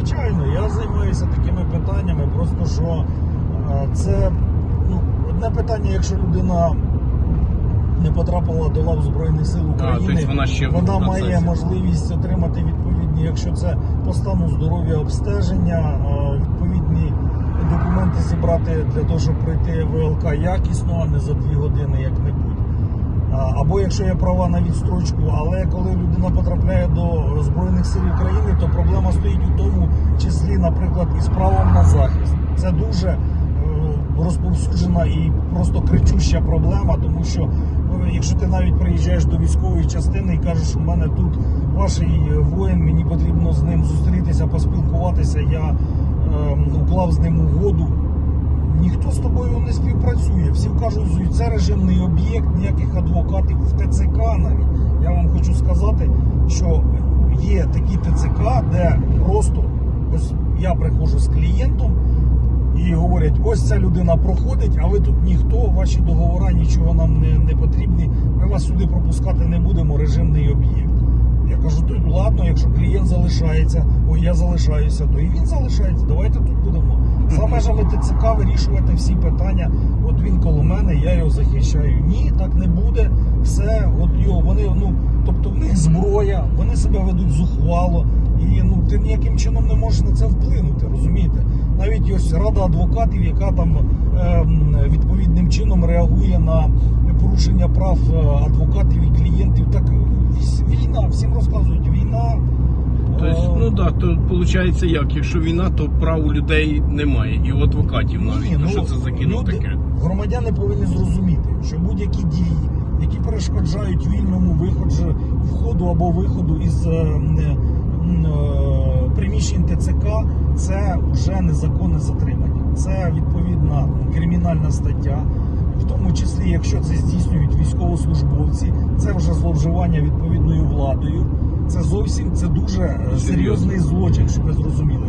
звичайно, я займаюся такими питаннями, просто що е, це ну, одне питання, якщо людина не потрапила до лав Збройних сил України, тобто вона ще вона має можливість отримати відповідні, якщо це по стану здоров'я обстеження, е, відповідні документи зібрати для того, щоб пройти ВЛК якісно, а не за дві години як-небудь. Або якщо є права на відстрочку, але коли людина потрапляє до Збройних сил України, то проблема стоїть у тому наприклад, із правом на захист. Це дуже е, розповсюджена і просто кричуща проблема, тому що е, якщо ти навіть приїжджаєш до військової частини і кажеш, у мене тут ваш воїн, мені потрібно з ним зустрітися, поспілкуватися, я е, уклав з ним угоду. Ніхто з тобою не співпрацює. Всі кажуть, це режимний об'єкт, ніяких адвокатів в ТЦК навіть. Я вам хочу сказати, що є такі ТЦК, де просто ось я приходжу з клієнтом і говорять, ось ця людина проходить, а ви тут ніхто, ваші договори нічого нам не, не потрібні. Ми вас сюди пропускати не будемо, режимний об'єкт. Я кажу, то ладно, якщо клієнт залишається, ой, я залишаюся, то і він залишається. Давайте тут будемо. За межами ТЦК вирішувати всі питання. От він коло мене, я його захищаю. Ні, так не буде. Все, от його, вони, ну, тобто в них зброя, вони себе ведуть зухвало. І ну ти ніяким чином не можеш на це вплинути, розумієте? Навіть ось рада адвокатів, яка там ем, відповідним чином реагує на порушення прав е, адвокатів і клієнтів. Так війна, всім розказують, війна. Тобто, ну так, то виходить як, якщо війна, то прав у людей немає, і у адвокатів навіть. ну, що це за кіно люди- таке? Громадяни повинні зрозуміти, що будь-які дії, які перешкоджають вільному виходу, входу або виходу із е, приміщень ТЦК, це вже незаконне затримання. Це відповідна кримінальна стаття. В тому числі, якщо це здійснюють військовослужбовці, це вже зловживання відповідною владою. Це зовсім це дуже е, серйозний злочин, щоб ви зрозуміли.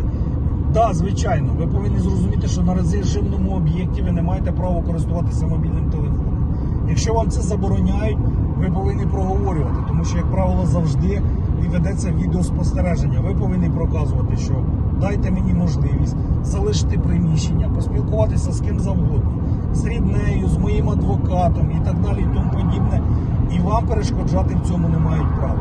Так, звичайно, ви повинні зрозуміти, що на режимному об'єкті ви не маєте права користуватися мобільним телефоном. Якщо вам це забороняють, ви повинні проговорювати, тому що, як правило, завжди і ведеться відеоспостереження. Ви повинні проказувати, що дайте мені можливість залишити приміщення, поспілкуватися з ким завгодно, з ріднею, з моїм адвокатом і так далі, і тому подібне. І вам перешкоджати в цьому не мають права.